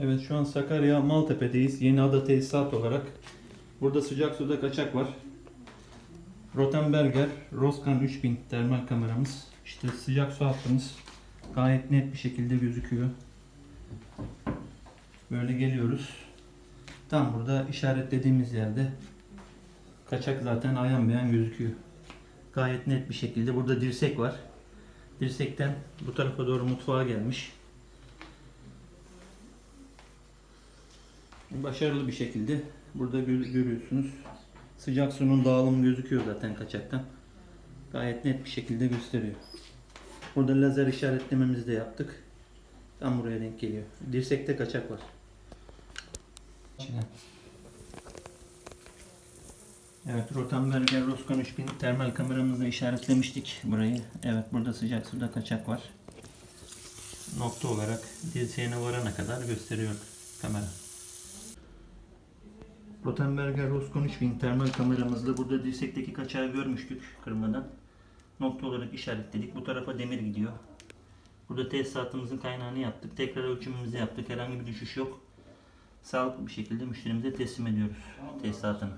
Evet şu an Sakarya Maltepe'deyiz. Yeni ada tesisat olarak. Burada sıcak suda kaçak var. Rotenberger Roscan 3000 termal kameramız. İşte sıcak su hattımız gayet net bir şekilde gözüküyor. Böyle geliyoruz. Tam burada işaretlediğimiz yerde kaçak zaten ayan beyan gözüküyor. Gayet net bir şekilde. Burada dirsek var. Dirsekten bu tarafa doğru mutfağa gelmiş. Başarılı bir şekilde burada gö- görüyorsunuz. Sıcak suyun dağılımı gözüküyor zaten kaçaktan. Gayet net bir şekilde gösteriyor. Burada lazer işaretlememizi de yaptık. Tam buraya denk geliyor. Dirsekte kaçak var. İçine. Evet, Rotenberger Roscon 3000 termal kameramızla işaretlemiştik burayı. Evet, burada sıcak suda kaçak var. Nokta olarak dirseğine varana kadar gösteriyor kamera. Rotenberger Roscon 3000 termal kameramızla burada dirsekteki kaçağı görmüştük kırmadan. Nokta olarak işaretledik. Bu tarafa demir gidiyor. Burada tesisatımızın kaynağını yaptık. Tekrar ölçümümüzü yaptık. Herhangi bir düşüş yok. Sağlıklı bir şekilde müşterimize teslim ediyoruz tesisatını.